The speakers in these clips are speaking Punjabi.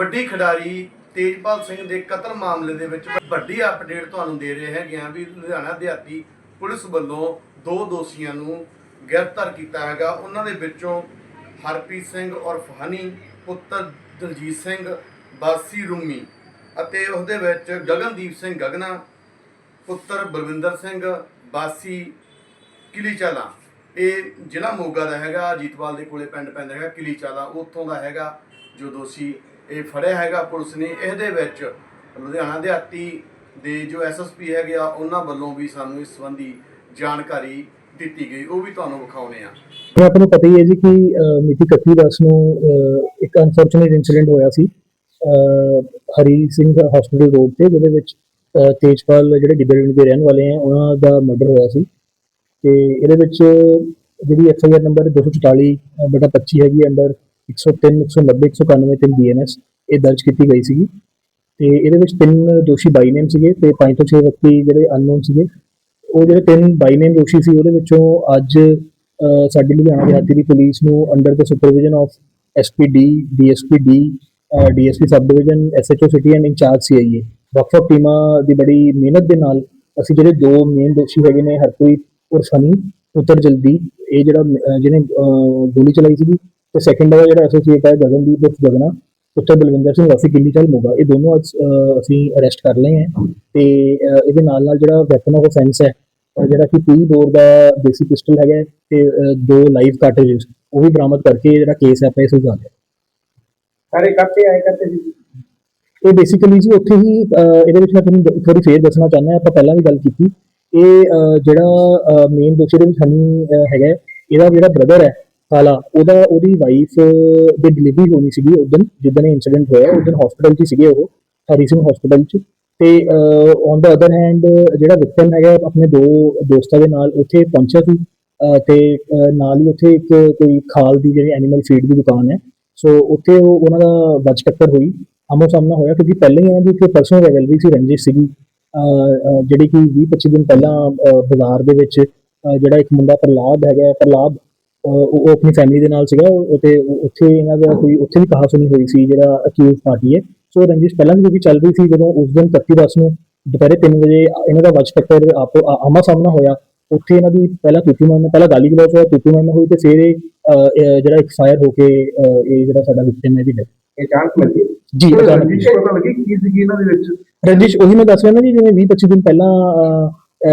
ਕਬੱਡੀ ਖਿਡਾਰੀ ਤੇਜਪਾਲ ਸਿੰਘ ਦੇ ਕਤਲ ਮਾਮਲੇ ਦੇ ਵਿੱਚ ਵੱਡੀ ਅਪਡੇਟ ਤੁਹਾਨੂੰ ਦੇ ਰਹੇ ਹੈਗੇ ਆ ਵੀ ਲੁਧਿਆਣਾ ਦਿਹਾਤੀ ਪੁਲਿਸ ਵੱਲੋਂ ਦੋ ਦੋਸ਼ੀਆਂ ਨੂੰ ਗ੍ਰਿਫਤਾਰ ਕੀਤਾ ਹੈਗਾ। ਉਹਨਾਂ ਦੇ ਵਿੱਚੋਂ ਹਰਪ੍ਰੀਤ ਸਿੰਘ ਔਰਫ ਹਨੀ, ਪੁੱਤਰ ਦਲਜੀਤ ਸਿੰਘ ਬਾਸੀ ਰੂਮੀ ਅਤੇ ਉਹਦੇ ਵਿੱਚ ਗਗਨਦੀਪ ਸਿੰਘ ਗਗਨਾ, ਪੁੱਤਰ ਬਲਵਿੰਦਰ ਸਿੰਘ ਬਾਸੀ ਕਿਲੀਚਾਲਾ। ਇਹ ਜ਼ਿਲ੍ਹਾ ਮੋਗਾ ਦਾ ਹੈਗਾ ਅਜੀਤਵਾਲ ਦੇ ਕੋਲੇ ਪਿੰਡ ਪੈਂਦਾ ਹੈਗਾ, ਕਿਲੀਚਾਲਾ। ਉੱਥੋਂ ਦਾ ਹੈਗਾ ਜੋ ਦੋਸ਼ੀ ਇਹ ਫੜਿਆ ਹੈਗਾ ਪੁਲਿਸ ਨੇ। ਇਹਦੇ ਵਿੱਚ ਲੁਧਿਆਣਾ ਦਿਹਾਤੀ ਦੇ ਜੋ ਐਸਐਸਪੀ ਹੈਗੇ ਆ ਉਹਨਾਂ ਵੱਲੋਂ ਵੀ ਸਾਨੂੰ ਇਸ ਸੰਬੰਧੀ ਜਾਣਕਾਰੀ ਦਿੱਤੀ ਗਈ। ਉਹ ਵੀ ਤੁਹਾਨੂੰ ਵਿਖਾਉਣੇ ਆ। ਜਿਵੇਂ ਆਪਾਂ ਨੂੰ ਪਤਾ ਹੀ ਹੈ ਜੀ ਕਿ ਮਿਤੀ 31 ਦਸ ਨੂੰ ਇੱਕ ਅਨਫੋਰਚੂਨੇਟ ਇਨਸੀਡੈਂਟ ਹੋਇਆ ਸੀ ਹਰੀ ਸਿੰਘ ਹਸਪੀਟਲ ਰੋਡ ਤੇ ਜਿਹਦੇ ਵਿੱਚ ਤੇਜਪਾਲ ਜਿਹੜੇ ਡਿਬੇਰੇਂਟ ਦੇ ਰਹਿਣ ਵਾਲੇ ਆ ਉਹਨਾਂ ਦਾ ਮਰਡਰ ਹੋਇਆ ਸੀ। ਤੇ ਇਹਦੇ ਵਿੱਚ ਜਿਹੜੀ ਐਫ ਆਈ ਆਰ ਨੰਬਰ 244 ਅਹ, ਬਟਾ 25 ਹੈਗੀ ਅੰਡਰ 103 190 191 ਤੇ ਬੀਐਨਐਸ ਇਹ ਦਰਜ ਕੀਤੀ ਗਈ ਸੀਗੀ। ਤੇ ਇਹਦੇ ਵਿੱਚ ਤਿੰਨ ਦੋਸ਼ੀ ਬਾਈ ਨੇਮ ਸੀਗੇ ਤੇ ਪੰਜ ਤੋਂ ਛੇ ਵਿਅਕਤੀ ਜਿਹੜੇ ਅਨਨੋਨ ਸੀਗੇ। ਉਹ ਜਿਹੜੇ ਤਿੰਨ ਬਾਈ ਨੇਮ ਦੋਸ਼ੀ ਸੀ, ਉਹਦੇ ਵਿੱਚੋਂ ਅੱਜ ਸਾਡੀ ਲੁਧਿਆਣਾ ਦਿਹਾਤੀ ਦੀ ਪੁਲਿਸ ਨੂੰ under the supervision of SPD DSPD DSP sub division SHO city and in charge CIA ਵੱਖ-ਵੱਖ ਟੀਮਾਂ ਦੀ ਬੜੀ ਮਿਹਨਤ ਦੇ ਨਾਲ ਅਸੀਂ ਜਿਹੜੇ ਦੋ ਮੇਨ ਦੋਸ਼ੀ ਹੈਗੇ ਨੇ, ਹਰਪ੍ਰੀਤ ਔਰ ਸਨੀ ਪੁੱਤਰ ਜਲਦੀ, ਇਹ ਜਿਹੜਾ ਜਿਹਨੇ ਗੋਲੀ ਚਲਾਈ ਸੀਗੀ। ਤੇ ਸੈਕੰਡ ਦਾ ਜਿਹੜਾ ਐਸੋਸੀਏਟ ਹੈ, ਗਗਨਦੀਪ ਉਰਫ ਗਗਨਾ ਪੁੱਤਰ ਬਲਵਿੰਦਰ ਸਿੰਘ ਵਾਸੀ ਕਿੱਲੀ ਚਾਲ ਮੋਗਾ ਇਹ ਦੋਨੋਂ ਅੱਜ ਅਸੀਂ ਅਰੈਸਟ ਕਰ ਲਏ ਹੈ ਤੇ ਇਹਦੇ ਨਾਲ ਨਾਲ ਜਿਹੜਾ ਵੈਪਨ ਆਫ ਆਫੈਂਸ ਹੈ ਜਿਹੜਾ ਕਿ 30 ਬੋਰ ਦਾ ਦੇਸੀ ਪਿਸਟਲ ਹੈਗਾ ਤੇ ਦੋ ਲਾਈਵ ਕਾਰਟ੍ਰਿਜਸ ਉਹ ਵੀ ਬਰਾਮਦ ਕਰਕੇ ਜਿਹੜਾ ਕੇਸ ਹੈ ਪੈਸੇ ਸੁਲਝਾ ਲਿਆ ਸਾਰੇ ਕਰਤੇ ਆਏ ਕਰਤੇ ਜੀ ਇਹ ਬੇਸਿਕਲੀ ਜੀ ਉੱਥੇ ਹੀ ਇਹਦੇ ਵਿੱਚ ਮੈਂ ਤੁਹਾਨੂੰ ਇੱਕ ਵਾਰੀ ਫੇਰ ਦੱਸਣਾ ਚਾਹੁੰਦਾ ਆਪਾਂ ਪਹਿਲਾਂ ਵੀ ਗੱਲ ਕੀਤੀ। ਇਹ ਜਿਹੜਾ ਮੇਨ ਦੋਸ਼ੀ ਦੇ ਵਿੱਚ ਹਨੀ ਹੈਗਾ ਇਹਦਾ ਜਿਹੜਾ ਬ੍ਰਦਰ ਹੈ ਕਾਲਾ ਉਹਦਾ ਉਹਦੀ ਵਾਈਫ ਦੀ ਡਿਲੀਵਰੀ ਹੋਣੀ ਸੀਗੀ ਉਸ ਦਿਨ ਜਿੱਦਣ ਇਹ ਇਨਸੀਡੈਂਟ ਹੋਇਆ ਉਸ ਦਿਨ ਹਸਪੀਟਲ 'ਚ ਸੀਗੇ ਉਹ ਹਰੀ ਸਿੰਘ ਹਸਪੀਟਲ 'ਚ। ਤੇ ਔਨ ਦਾ ਅਦਰ ਹੈਂਡ ਜਿਹੜਾ ਵਿਕਟਮ ਹੈਗਾ ਆਪਣੇ ਦੋ ਦੋਸਤਾਂ ਦੇ ਨਾਲ ਉੱਥੇ ਪਹੁੰਚਿਆ ਸੀ। ਅਹ, ਤੇ ਨਾਲ ਹੀ ਉੱਥੇ ਇੱਕ ਕੋਈ ਖਾਲ ਦੀ ਜਿਹੜੀ ਐਨੀਮਲ ਫੀਡ ਦੀ ਦੁਕਾਨ ਹੈ। ਸੋ ਉੱਥੇ ਉਹ ਉਹਨਾਂ ਦਾ ਬਚ ਟੱਕਰ ਹੋਈ। ਆਮੋ ਸਾਹਮਣਾ ਹੋਇਆ ਕਿਉਂਕਿ ਪਹਿਲਾਂ ਹੀ ਇਹਨਾਂ ਦੀ ਇੱਕ ਪਰਸਨਲ ਰਿਵੈਲਰੀ ਸੀ ਰੰਜਿਸ਼ ਸੀਗੀ। ਜਿਹੜੀ ਕਿ 20 25 ਦਿਨ ਪਹਿਲਾਂ ਬਾਜ਼ਾਰ ਦੇ ਵਿੱਚ ਜਿਹੜਾ ਇੱਕ ਮੁੰਡਾ ਪ੍ਰਲਾਦ ਹੈਗਾ ਪ੍ਰਲਾਦ ਉਹ ਆਪਣੀ ਫੈਮਿਲੀ ਦੇ ਨਾਲ ਸੀਗਾ ਤੇ ਉੱਥੇ ਇਹਨਾਂ ਦਾ ਕੋਈ ਉੱਥੇ ਵੀ ਕਹਾ ਸੁਣੀ ਹੋਈ ਸੀ ਜਿਹੜਾ ਅਕਿਊਜ਼ ਪਾਰਟੀ ਹੈ। ਸੋ ਰੰਜਿਸ਼ ਪਹਿਲਾਂ ਵੀ ਚੱਲ ਰਹੀ ਸੀ ਜਦੋਂ ਉਸ ਦਿਨ 31 ਦਸ ਨੂੰ ਦੁਪਹਿਰੇ 3 ਵਜੇ ਇਹਨਾਂ ਦਾ ਬਚ ਟੱਕਰ ਆਪੋ ਆਮਾ ਸਾਹਮਣਾ ਹੋਇਆ। ਉੱਥੇ ਇਹਨਾਂ ਦੀ ਪਹਿਲਾਂ ਤੂਤੀ ਮਾਰਨਾ ਪਹਿਲਾਂ ਗਾਲੀ ਗਲੋਚ ਹੋਇਆ ਤੂਤੀ ਮਾਰਨਾ ਹੋਈ ਤੇ ਫਿਰ ਇਹ ਜਿਹੜਾ ਇੱਕ ਫਾਇਰ ਹੋ ਕੇ ਇਹ ਜਿਹੜਾ ਸਾਡਾ ਵਿਕਟਮ ਹੈ ਦੀ death ਇਹ ਜਾਣਕ ਲੱਗੀ ਜੀ ਰੰਜਿਸ਼ ਪਤਾ ਲੱਗੀ ਕੀ ਸੀਗੀ ਇਹਨਾਂ ਦੇ ਵਿੱਚ? ਰੰਜਿਸ਼ ਉਹੀ ਮੈਂ ਦੱਸ ਰਿਹਾ ਨਾ ਜੀ ਜਿਵੇਂ 20 25 ਦਿਨ ਪਹਿਲਾਂ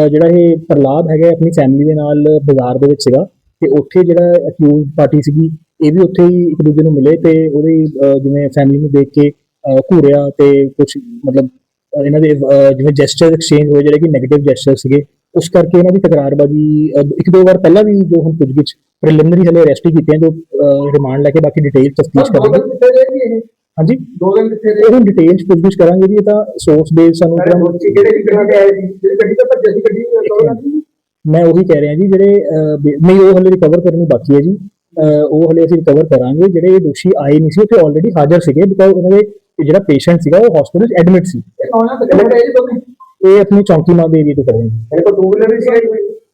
ਜਿਹੜਾ ਇਹ ਪ੍ਰਲਾਦ ਹੈਗਾ ਆਪਣੀ ਫੈਮਿਲੀ ਦੇ ਨਾਲ ਬਾਜ਼ਾਰ ਦੇ ਵਿੱਚ ਸੀਗਾ। ਤੇ ਉੱਥੇ ਜਿਹੜਾ ਅਕਿਊਜ਼ ਪਾਰਟੀ ਸੀਗੀ ਇਹ ਵੀ ਉੱਥੇ ਹੀ ਇੱਕ ਦੂਜੇ ਨੂੰ ਮਿਲੇ ਤੇ ਉਹਦੀ ਜਿਵੇਂ ਫੈਮਿਲੀ ਨੂੰ ਦੇਖ ਕੇ ਘੂਰਿਆ ਤੇ ਕੁਝ ਮਤਲਬ ਇਹਨਾਂ ਦੇ ਜਿਵੇਂ ਜੈਸਚਰ ਐਕਸਚੇਂਜ ਹੋਏ ਜਿਹੜੇ ਕਿ 네ਗੇਟਿਵ ਜੈਸਚਰ ਸੀਗੇ ਉਸ ਕਰਕੇ ਇਹਨਾਂ ਦੀ ਤਕਰਾਰਬਾਜ਼ੀ ਇੱਕ ਦੋ ਵਾਰ ਪਹਿਲਾਂ ਵੀ ਜੋ ਹੁਣ ਪੁੱਛਗਿੱਛ ਪ੍ਰੀਲਿਮਿਨਰੀ ਹਲੇ ਅਰੈਸਟ ਹੀ ਕੀਤੀਆਂ ਜੋ ਰਿਮਾਂਡ ਲੈ ਕੇ ਬਾਕੀ ਡਿਟੇਲ ਤਫਤੀਸ਼ ਕਰਾਂਗੇ। ਰਹੀ ਹਾਂਜੀ? ਦੋ ਦਿਨ ਕਿੱਥੇ ਇਹ ਹੁਣ ਡਿਟੇਲ ਪੁੱਛਗਿੱਛ ਕਰਾਂਗੇ ਜੀ ਇਹ ਤਾਂ ਸੋਰਸ ਬੇਸ ਸਾਨੂੰ ਸਾਰੇ ਜਿਹੜਾ ਦੋਸ਼ੀ ਕਿਹੜੇ ਕਿਹੜੇ ਤੇ ਆਏ ਸੀ? ਜਿਹੜੀ ਗੱਡੀ ਮੈਂ ਉਹੀ ਕਹਿ ਰਿਹਾ ਜੀ ਜਿਹੜੇ ਨਹੀਂ ਉਹ ਹਲੇ ਰਿਕਵਰ ਕਰਨੀ ਬਾਕੀ ਹੈ ਜੀ। ਉਹ ਹਲੇ ਅਸੀਂ ਰਿਕਵਰ ਕਰਾਂਗੇ। ਜਿਹੜੇ ਦੋਸ਼ੀ ਆਏ ਨਹੀਂ ਸੀ ਉੱਥੇ ਆਲਰੇਡੀ ਹਾਜ਼ਰ ਸੀਗੇ ਬਿਕਾਜ਼ ਉਹਨਾਂ ਦੇ ਜਿਹੜਾ ਪੇਸ਼ੈਂਟ ਸੀਗਾ ਉਹ ਹਸਪੀਟਲ 'ਚ ਐਡਮਿਟ ਸੀ। ਇਹ ਆਪਣੀ ਚੌਂਕੀ ਮਾਂ ਦੇ ਏਰੀਆ ਤੋਂ ਕਰ ਰਹੇ ਨੇ। ਇਹ ਕੋਲ ਟੂ ਵੀਲਰ ਵੀ ਸੀ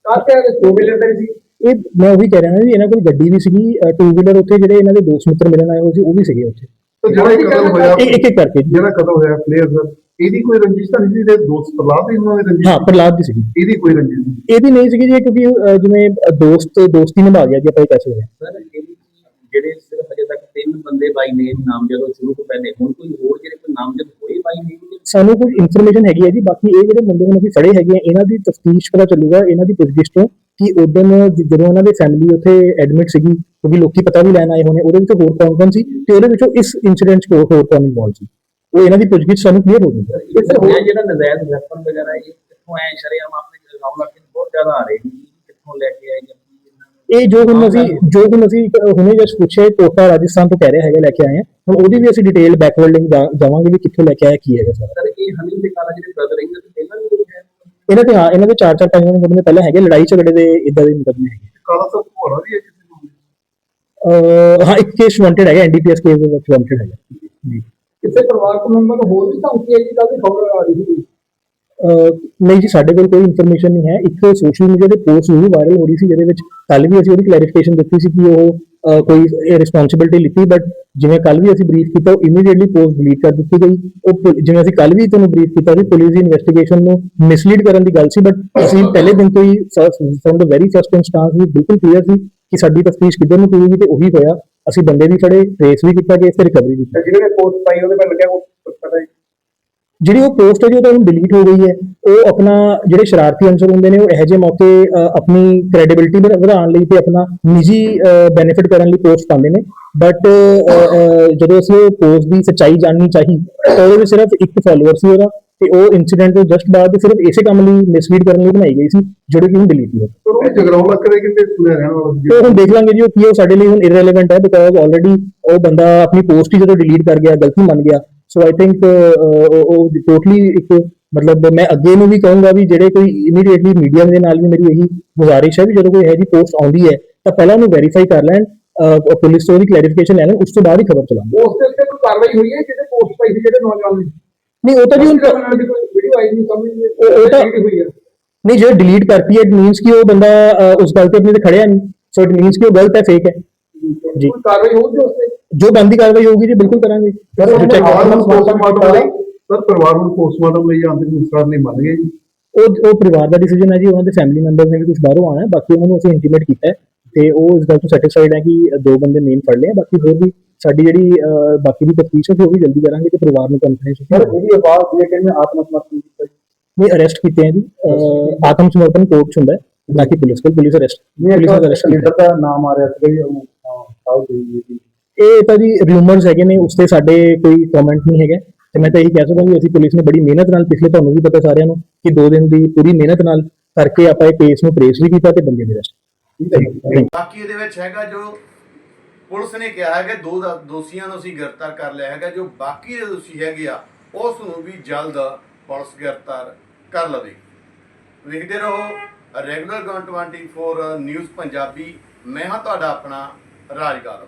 ਕਾਹਤੇ ਆਏ ਟੂ ਵੀਲਰ ਤੇ ਸੀ। ਇਹ ਮੈਂ ਉਹੀ ਕਹਿ ਰਿਹਾ ਨਾ ਜੀ ਇਹਨਾਂ ਕੋਲ ਗੱਡੀ ਵੀ ਸੀਗੀ ਟੂ ਵੀਲਰ ਉੱਥੇ ਜਿਹੜੇ ਇਹਨਾਂ ਦੇ ਦੋਸਤ ਮਿੱਤਰ ਮਿਲਣ ਆਏ ਹੋਏ ਸੀ ਉਹ ਵੀ ਸੀਗੇ ਉੱਥੇ। ਤੇ ਜਿਹੜਾ ਇਹ ਕਤਲ ਹੋਇਆ ਇੱਕ ਇੱਕ ਇੱਕ ਕਰਕੇ ਜਿਹੜਾ ਕਤਲ ਹੋਇਆ ਪਲੇਅਰ ਦਾ ਇਹਦੀ ਕੋਈ ਰੰਜਿਸ਼ ਤਾਂ ਨਹੀਂ ਸੀ ਦੇ ਦੋਸਤ ਪ੍ਰਲਾਦ ਦੀ ਉਹਨਾਂ ਦੀ ਰੰਜਿਸ਼ ਹਾਂ ਪ੍ਰਲਾਦ ਦੀ ਸੀਗੀ ਇਹਦੀ ਕੋਈ ਰੰਜਿਸ਼ ਨਹੀਂ ਇਹਦੀ ਨਹੀਂ ਸੀਗੀ ਜੀ ਕਿਉਂਕਿ ਅਹ, ਜਿਵੇਂ ਦੋਸਤ ਦੋਸਤੀ ਨਿਭਾ ਗਿਆ ਜੀ ਆਪਾਂ ਇਹ ਕਹਿ ਸਕਦੇ ਹਾਂ। ਸਰ ਜਿਹੜੇ ਸਿਰਫ ਅਜੇ ਤੱਕ ਤਿੰਨ ਬੰਦੇ ਬਾਈ ਨੇਮ ਨਾਮ ਜਦੋਂ ਸ਼ੁਰੂ ਤੋਂ ਪਹਿਲੇ ਹੁਣ ਕੋਈ ਹੋਰ ਜਿਹੜੇ ਕੋਈ ਨਾਮਜ਼ਦ ਹੋਏ ਬਾਈ ਨੇਮ ਸਾਨੂੰ ਕੁਝ ਇਨਫੋਰਮੇਸ਼ਨ ਹੈਗੀ ਹੈ ਜੀ ਬਾਕੀ ਇਹ ਜਿਹੜੇ ਮੁੰਡੇ ਨੂੰ ਅਸੀਂ ਫੜੇ ਹੈਗੇ ਆ ਇਹਨਾਂ ਦੀ ਤਫਤੀਸ਼ ਪਤਾ ਚੱਲੂਗਾ ਇਹਨਾਂ ਦੀ ਪੁੱਛਗਿੱਛ ਤੋਂ ਕਿ ਉਦੋਂ ਜਦੋਂ ਇਹਨਾਂ ਦੀ ਫੈਮਿਲੀ ਉੱਥੇ ਐਡਮਿਟ ਸੀਗੀ ਕਿਉਂਕਿ ਲੋਕੀ ਪਤਾ ਵੀ ਲੈਣ ਆਏ ਹੋਣੇ ਉਹਦੇ ਵਿੱਚ ਹੋਰ ਕੌਣ ਕੌਣ ਸੀ ਤੇ ਉਹਦੇ ਵਿੱਚੋਂ ਇਸ ਇਨਸੀਡੈਂਟ 'ਚ ਹੋਰ ਹੋਰ ਕੌਣ ਇਨਵੋਲਵ ਸੀ? ਉਹ ਇਹਨਾਂ ਦੀ ਪੁੱਛਗਿੱਛ ਸਾਨੂੰ ਕਲੀਅਰ ਹੋ ਇਹ ਸਰ ਹੋਇਆ ਜਿਹੜਾ ਨਜ਼ਾਇਜ਼ ਵੈਪਨ ਵਗੈਰਾ ਇਹ ਕਿੱਥੋਂ ਆਏ ਸ਼ਰੇਆਮ ਆਪਣੇ ਰਾਉਲਾ ਕਿ ਬਹੁਤ ਜ਼ਿਆਦਾ ਆ ਰਹੇ ਨੇ ਕਿੱਥੋਂ ਲੈ ਕੇ ਆਏ ਜਾਂ ਕੀ ਇਹਨਾਂ ਨੂੰ? ਇਹ ਜੋ ਹੁਣ ਅਸੀਂ ਜੋ ਹੁਣ ਅਸੀਂ ਹੁਣੇ ਜਸ ਪੁੱਛਿਆ ਕੋਟਾ ਰਾਜਸਥਾਨ ਤੋਂ ਕਹਿ ਰਿਹਾ ਹੈਗਾ ਲੈ ਕੇ ਆਏ ਹਾਂ ਹੁਣ ਉਹਦੀ ਵੀ ਅਸੀਂ ਡਿਟੇਲ ਬੈਕਵਰਡਿੰਗ ਜਾਵਾਂਗੇ ਵੀ ਕਿੱਥੋਂ ਲੈ ਕੇ ਆਇਆ ਕੀ ਹੈਗਾ ਸਰ। ਸਰ ਇਹ ਹਨੀ ਦੇ ਕਾਲਾ ਜਿਹੜੇ ਬ੍ਰਦਰ ਇਹਨਾਂ ਦੇ ਪਹਿਲਾਂ ਵੀ ਕੋਈ ਹੈ ਇਹਨਾਂ ਦੇ ਹਾਂ ਇਹਨਾਂ ਦੇ ਚਾਰ ਚਾਰ ਪੰਜ ਪੰਜ ਮੁਕੱਦਮੇ ਪਹਿਲਾਂ ਹੈਗੇ ਲੜਾਈ ਝਗੜੇ ਦੇ ਇਦਾਂ ਦੇ ਮੁਕੱਦਮੇ ਹੈਗੇ। ਕਾਲਾ ਸਾਹਿਬ ਹੋਣਾ ਵੀ ਹੈ ਕਿਸੇ ਨੂੰ ਹਾਂ ਇੱਕ ਕੇਸ ਵਾਂਟਡ ਹੈਗਾ ਐਨਡੀਪੀਐਸ ਕੇਸ ਦੇ ਵਿੱਚ ਵਾਂਟਡ ਹੈਗਾ। ਜੀ। ਕਿਸੇ ਪਰਿਵਾਰਕ ਮੈਂਬਰ ਹੋਰ ਵੀ ਧਮਕੀ ਕੱਲ ਦੀ ਖਬਰ ਆ ਰਹੀ ਸੀ। ਨਹੀਂ ਜੀ ਸਾਡੇ ਕੋਲ ਕੋਈ ਇਨਫੋਰਮੇਸ਼ਨ ਨਹੀਂ ਹੈ। ਇੱਕ ਸੋਸ਼ਲ ਮੀਡੀਆ ਤੇ ਪੋਸਟ ਵੀ ਵਾਇਰਲ ਹੋ ਰਹੀ ਸੀ ਜਿਹਦੇ ਵਿੱਚ ਕੱਲ ਵੀ ਅਸੀਂ ਉਹਦੀ ਕਲੈਰੀਫਿਕੇਸ਼ਨ ਦਿੱਤੀ ਸੀ ਕਿ ਉਹ ਕੋਈ ਰਿਸਪੌਂਸਿਬਿਲਟੀ ਲਿੱਤੀ ਬਟ ਜਿਵੇਂ ਕੱਲ ਵੀ ਅਸੀਂ ਬਰੀਫ ਕੀਤਾ ਉਹ ਇਮੀਡੀਏਟਲੀ ਪੋਸਟ ਡਿਲੀਟ ਕਰ ਦਿੱਤੀ ਗਈ। ਉਹ ਜਿਵੇਂ ਅਸੀਂ ਕੱਲ ਵੀ ਤੁਹਾਨੂੰ ਬਰੀਫ ਕੀਤਾ ਸੀ ਪੁਲਿਸ ਦੀ ਇਨਵੈਸਟੀਗੇਸ਼ਨ ਨੂੰ ਮਿਸਲੀਡ ਕਰਨ ਦੀ ਗੱਲ ਸੀ ਬਟ ਅਸੀਂ ਪਹਿਲੇ ਦਿਨ ਤੋਂ ਹੀ firm the very first instance ਵੀ ਬਿਲਕੁਲ ਕਲੀਅਰ ਸੀ ਕਿ ਸਾਡੀ ਤਫਤੀਸ਼ ਕਿੱਧਰ ਨੂੰ ਪਊਗੀ ਤੇ ਉਹੀ ਹੋਇਆ। ਅਸੀਂ ਬੰਦੇ ਵੀ ਫੜੇ ਟ੍ਰੇਸ ਵੀ ਕੀਤਾ ਕੇਸ ਤੇ ਰਿਕਵਰੀ ਵੀ ਕੀਤੀ। ਜਿਹਨੇ ਪੋਸਟ ਪਾਈ ਉਹਦੇ ਪਰ ਲੱਗਿਆ ਉਹ ਪਤਾ ਹੈ ਜਿਹੜੀ ਉਹ ਪੋਸਟ ਹੈ ਜੀ ਉਹ ਤਾਂ ਹੁਣ ਡਿਲੀਟ ਹੋ ਗਈ ਹੈ। ਉਹ ਆਪਣਾ ਜਿਹੜੇ ਸ਼ਰਾਰਤੀ ਅੰਸਰ ਹੁੰਦੇ ਨੇ ਉਹ ਇਹੋ ਜਿਹੇ ਮੌਕੇ ਆਪਣੀ ਕ੍ਰੈਡੀਬਿਲਿਟੀ ਵਧਾਉਣ ਲਈ ਤੇ ਆਪਣਾ ਨਿੱਜੀ ਬੈਨੀਫਿਟ ਕਰਨ ਲਈ ਪੋਸਟ ਪਾਉਂਦੇ ਨੇ। ਬਟ ਜਦੋਂ ਅਸੀਂ ਪੋਸਟ ਦੀ ਸੱਚਾਈ ਜਾਣਨੀ ਚਾਹੀ ਤਾਂ ਉਹਦੇ ਵਿੱਚ ਸਿਰਫ ਇੱਕ ਫਾਲੋਅਰ ਸੀ ਉਹਦਾ। ਤੇ ਉਹ ਇਨਸੀਡੈਂਟ ਤੋਂ ਜਸਟ ਬਾਅਦ ਸਿਰਫ ਇਸੇ ਕੰਮ ਲਈ ਮਿਸਲੀਡ ਕਰਨ ਲਈ ਬਣਾਈ ਗਈ ਸੀ ਜਿਹੜੀ ਕਿ ਹੁਣ ਡਿਲੀਟ ਹੋ। ਪਰ ਉਹ ਜਗਰਾਉਂ ਲੱਗ ਰਿਹਾ ਕਿ ਸੁਣਿਆ ਰਹਿਣ ਵਾਲਾ। ਤੇ ਹੁਣ ਦੇਖ ਲਾਂਗੇ ਜੀ ਉਹ ਕੀ ਉਹ ਸਾਡੇ ਲਈ ਹੁਣ ਇਰਰੈਲੇਵੈਂਟ ਹੈ ਬਿਕਾਜ਼ ਆਲਰੇਡੀ ਉਹ ਬੰਦਾ ਆਪਣੀ ਪੋਸਟ ਹੀ ਜਦੋਂ ਡਿਲੀਟ ਕਰ ਗਿਆ ਗਲਤੀ ਮੰਨ ਗਿਆ। ਸੋ ਆਈ ਥਿੰਕ ਉਹ ਟੋਟਲੀ ਇੱਕ ਮਤਲਬ ਮੈਂ ਅੱਗੇ ਨੂੰ ਵੀ ਕਹੂੰਗਾ ਵੀ ਜਿਹੜੇ ਕੋਈ ਇਮੀਡੀਏਟਲੀ ਮੀਡੀਆ ਦੇ ਨਾਲ ਵੀ ਮੇਰੀ ਇਹੀ ਗੁਜ਼ਾਰਿਸ਼ ਹੈ ਵੀ ਜਦੋਂ ਕੋਈ ਇਹੋ ਜਿਹੀ ਪੋਸਟ ਆਉਂਦੀ ਹੈ ਤਾਂ ਪਹਿਲਾਂ ਉਹਨੂੰ ਵੈਰੀਫਾਈ ਕਰ ਲੈਣ ਪੁਲਿਸ ਤੋਂ ਉਹਦੀ ਕਲੈਰੀਫਿਕੇਸ਼ਨ ਲੈ ਲੈਣ ਉਸ ਤੋਂ ਬਾਅਦ ਹੀ ਖਬਰ ਚਲਾਉਣ। ਉਸ ਦੇ ਉੱਤੇ ਕੋਈ ਕਾਰਵਾਈ ਹੋਈ ਹੈ? ਜਿਹਨੇ ਪੋਸਟ ਪਾਈ ਸੀ ਜਿਹੜੇ ਨੌਜਵਾਨ ਨੇ ਨਹੀਂ ਉਹ ਤਾਂ ਜੀ ਵੀਡੀਓ ਆਈ ਨਹੀਂ ਸਮਝ ਉਹ- ਤਾਂ- ਨਹੀਂ ਜੇ ਡਿਲੀਟ ਕਰਤੀ ਹੈ ਇਟ ਮੀਨਸ ਕਿ ਉਹ ਬੰਦਾ ਉਸ ਗੱਲ ਤੇ ਆਪਣੇ ਤੇ ਖੜਿਆ ਨਹੀਂ। ਸੋ ਇਟ ਮੀਨਸ ਕਿ ਉਹ ਗਲਤ ਹੈ ਫੇਕ ਹੈ। ਜੀ। ਕਾਰਵਾਈ ਹੋਊਗੀ ਉਸ ਤੇ? ਜੋ ਬੰਦੀ ਕਾਰਵਾਈ ਹੋਊਗੀ ਜੀ ਬਿਲਕੁਲ ਕਰਾਂਗੇ। ਸਰ ਪਰਿਵਾਰ ਨੂੰ। ਪੋਸਟਮਾਰਟਮ ਲਈ ਸਰ ਪਰਿਵਾਰ ਨੂੰ ਪੋਸਟਮਾਰਟਮ ਲਈ ਅੰਤਿਮ ਸੰਸਕਾਰ ਨਹੀਂ ਮੰਨ ਗਏ ਜੀ। ਉਹ ਉਹ ਪਰਿਵਾਰ ਦਾ ਡਿਸੀਜਨ ਹੈ ਜੀ ਉਹਨਾਂ ਦੇ ਫੈਮਿਲੀ ਮੈਂਬਰਸ ਨੇ ਵੀ ਕੁਝ ਬਾਹਰੋਂ ਆਣਾ ਹੈ। ਬਾਕੀ ਉਹਨਾਂ ਨੂੰ ਅਸੀਂ ਇੰਟੀਮੇਟ ਕੀਤਾ ਹੈ। ਤੇ ਉਹ ਇਸ ਗੱਲ ਤੋਂ ਸੈਟੀਸਫਾਈਡ ਹੈ ਕਿ ਦੋ ਬੰਦੇ ਮੇਨ ਫੜ ਲਏ ਬਾਕੀ ਹੋਰ ਵੀ ਸਾਡੀ ਜਿਹੜੀ ਬਾਕੀ ਦੀ ਤਫਤੀਸ਼ ਹੈ ਉਹ ਵੀ ਜਲਦੀ ਕਰਾਂਗੇ ਤੇ ਪਰਿਵਾਰ ਨੂੰ ਕੰਫਰੈਂਸ ਸਰ ਇਹਦੀ ਆਵਾਜ਼ ਇਹ ਕਹਿੰਦੇ ਆਤਮ ਸਮਰਪਣ ਕੀਤਾ ਨਹੀਂ ਅਰੈਸਟ ਕੀਤੇ ਹੈ ਜੀ। ਆਤਮ ਸਮਰਪਣ ਕੋਰਟ ਚ ਹੁੰਦਾ ਹੈ ਨਾ ਕਿ ਪੁਲਿਸ ਕੋਲ ਪੁਲਿਸ ਅਰੈਸਟ ਪੁਲਿਸ ਅਰੈਸਟ ਕੀਤਾ ਲੀਡਰ ਦਾ ਨਾਮ ਆ ਰਿਹਾ ਸੀ ਉਹ ਸਾਊਥ ਦੀ ਜੀ ਇਹ ਤਾਂ ਜੀ ਰਿਊਮਰਸ ਹੈਗੇ ਨੇ ਉਸ ਤੇ ਸਾਡੇ ਕੋਈ ਕਮੈਂਟ ਨਹੀਂ ਹੈਗੇ। ਤੇ ਮੈਂ ਤਾਂ ਇਹੀ ਕਹਿ ਸਕਦਾ ਵੀ ਅਸੀਂ ਪੁਲਿਸ ਨੇ ਬੜੀ ਮਿਹਨਤ ਨਾਲ ਪਿਛਲੇ ਤੁਹਾਨੂੰ ਵੀ ਪਤਾ ਸਾਰਿਆਂ ਨੂੰ ਕਿ 2 ਦਿਨ ਦੀ ਪੂਰੀ ਮਿਹਨਤ ਨਾਲ ਕਰਕੇ ਆਪਾਂ ਇਹ ਕੇਸ ਨੂੰ ਟ੍ਰੇਸ ਵੀ ਕੀਤਾ ਤੇ ਬੰਦੇ ਦੀ ਅਰੈਸਟ ਬਾਕੀ ਇਹਦੇ ਵਿੱਚ ਹੈਗਾ ਜੋ ਪੁਲਿਸ ਨੇ ਕਿਹਾ ਹੈ ਕਿ ਦੋ ਦਾ- ਦੋਸ਼ੀਆਂ ਨੂੰ ਅਸੀਂ ਗ੍ਰਿਫਤਾਰ ਕਰ ਲਿਆ ਹੈਗਾ, ਜੋ ਬਾਕੀ ਦੇ ਦੋਸ਼ੀ ਹੈਗੇ ਆ, ਉਸ ਨੂੰ ਵੀ ਜਲਦ ਪੁਲਿਸ ਗ੍ਰਿਫਤਾਰ ਕਰ ਲਵੇਗੀ। ਵੇਖਦੇ ਰਹੋ, ਰੈਗੂਲਰ 24 ਨਿਊਜ਼ ਪੰਜਾਬੀ। ਮੈਂ ਹਾਂ ਤੁਹਾਡਾ ਆਪਣਾ ਰਾਜਗਾਰ